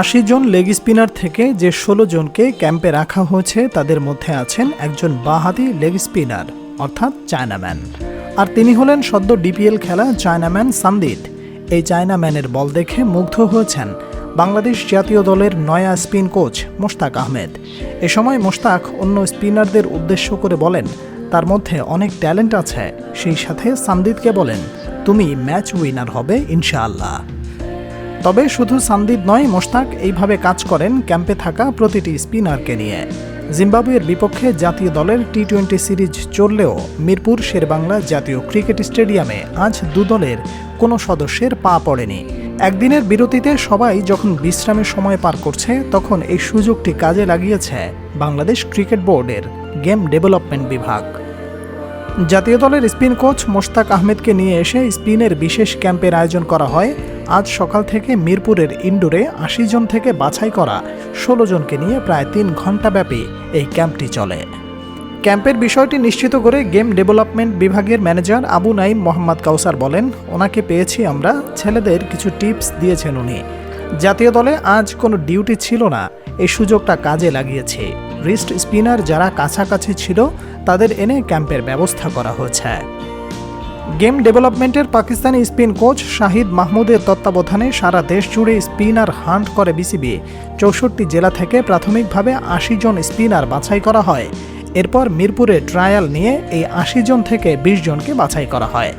আশি জন leg spinner থেকে যে ষোলো জনকে ক্যাম্পে রাখা হয়েছে, তাদের মধ্যে আছেন একজন বাহাতি লেগ স্পিনার অর্থাৎ চায়নাম্যান আর তিনি হলেন সদ্য ডিপিএল খেলা চায়নাম্যান সান্দিদ এই চায়নাম্যানের বল দেখে মুগ্ধ হয়েছেন বাংলাদেশ জাতীয় দলের নয়া স্পিন কোচ মোশতাক আহমেদ। এ সময় মোশতাক অন্য স্পিনারদের উদ্দেশ্য করে বলেন, তার মধ্যে অনেক ট্যালেন্ট আছে, সেই সাথে সামদিদকে বলেন, তুমি ম্যাচ উইনার হবে, ইনশাআল্লাহ। তবে শুধু সান্দিদ নয়, মোশতাক এইভাবে কাজ করেন ক্যাম্পে থাকা প্রতিটি স্পিনারকে নিয়ে। জিম্বাবুয়ের বিপক্ষে জাতীয় দলের টি টোয়েন্টি সিরিজ চললেও মিরপুর শেরবাংলা জাতীয় ক্রিকেট স্টেডিয়ামে আজ দু দলের কোনো সদস্যের পা পড়েনি। একদিনের বিরতিতে সবাই যখন বিশ্রামের সময় পার করছে, তখন এই সুযোগটি কাজে লাগিয়েছে বাংলাদেশ ক্রিকেট বোর্ডের গেম ডেভেলপমেন্ট বিভাগ। জাতীয় দলের স্পিন কোচ মোশতাক আহমেদকে নিয়ে এসে স্পিনের বিশেষ ক্যাম্পের আয়োজন করা হয়। আজ সকাল থেকে মিরপুরের ইনডোরে আশি জন থেকে বাছাই করা ষোলো জনকে নিয়ে প্রায় তিন ঘণ্টাব্যাপী এই ক্যাম্পটি চলে। ক্যাম্পের বিষয়টি নিশ্চিত করে গেম ডেভেলপমেন্ট বিভাগের ম্যানেজার আবু নাইম মোহাম্মদ কাউসার বলেন, ওনাকে পেয়েছি আমরা, ছেলেদের কিছু টিপস দিয়েছেন উনি। জাতীয় দলে আজ কোনো ডিউটি ছিল না, এই সুযোগটা কাজে লাগিয়েছে। রিস্ট স্পিনার যারা কাছাকাছি ছিল, তাদের এনে ক্যাম্পের ব্যবস্থা করা হয়েছে। গেম ডেভেলপমেন্টের পাকিস্তানি স্পিন কোচ শাহিদ মাহমুদের তত্ত্বাবধানে সারা দেশ জুড়ে স্পিনার হান্ট করে বিসিবি। চৌষট্টি জেলা থেকে প্রাথমিকভাবে আশি জন স্পিনার বাছাই করা হয়। এরপর মিরপুরে ট্রায়াল নিয়ে এই আশি জন থেকে বিশ জনকে বাছাই করা হয়।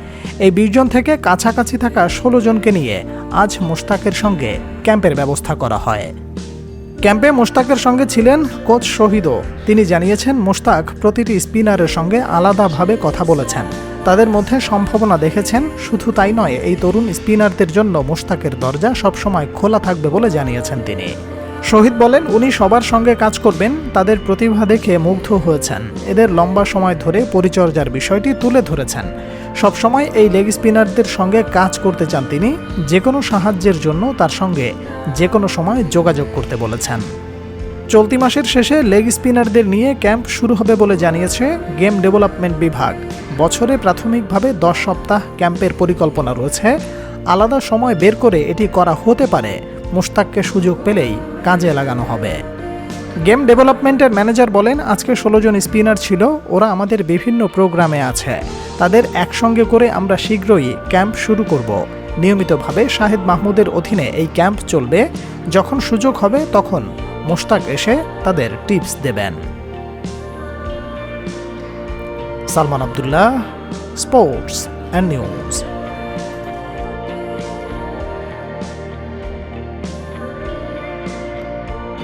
এই বিশ জন থেকে কাছাকাছি থাকা ষোলো জনকে নিয়ে আজ মোশতাকের সঙ্গে ক্যাম্পের ব্যবস্থা করা হয়। ক্যাম্পে মোশতাকের সঙ্গে ছিলেন কোচ শহীদও। তিনি জানিয়েছেন, মোশতাক প্রতিটি স্পিনারের সঙ্গে আলাদাভাবে কথা বলেছেন। তাদের মধ্যে সম্ভাবনা দেখেছেন, শুধু তাই নয়, এই তরুণ স্পিনারদের জন্য মোশতাকের দরজা সবসময় খোলা থাকবে বলে জানিয়েছেন তিনি। শহীদ বলেন, উনি সবার সঙ্গে কাজ করবেন, তাদের প্রতিভা দেখে মুগ্ধ হয়েছেন। এদের লম্বা সময় ধরে পরিচর্যার বিষয়টি তুলে ধরেছেন। সবসময় এই লেগ স্পিনারদের সঙ্গে কাজ করতে চান তিনি যে কোনো সাহায্যের জন্য তার সঙ্গে যে কোনো সময় যোগাযোগ করতে বলেছেন। চলতি মাসের শেষে লেগ স্পিনারদের নিয়ে ক্যাম্প শুরু হবে বলে জানিয়েছে গেম ডেভেলপমেন্ট বিভাগ। বছরে প্রাথমিকভাবে দশ সপ্তাহ ক্যাম্পের পরিকল্পনা রয়েছে। আলাদা সময় বের করে এটি করা হতে পারে। মুশতাককে সুযোগ পেলেই কাজে লাগানো হবে। গেম ডেভেলপমেন্টের ম্যানেজার বলেন, আজকে ষোলো জন স্পিনার ছিল, ওরা আমাদের বিভিন্ন প্রোগ্রামে আছে। তাদের একসঙ্গে করে আমরা শীঘ্রই ক্যাম্প শুরু করব। নিয়মিতভাবে শাহেদ মাহমুদের অধীনে এই ক্যাম্প চলবে। যখন সুযোগ হবে, তখন মোশতাক এসে তাদের টিপস দেবেন। Salman Abdullah, sports and news.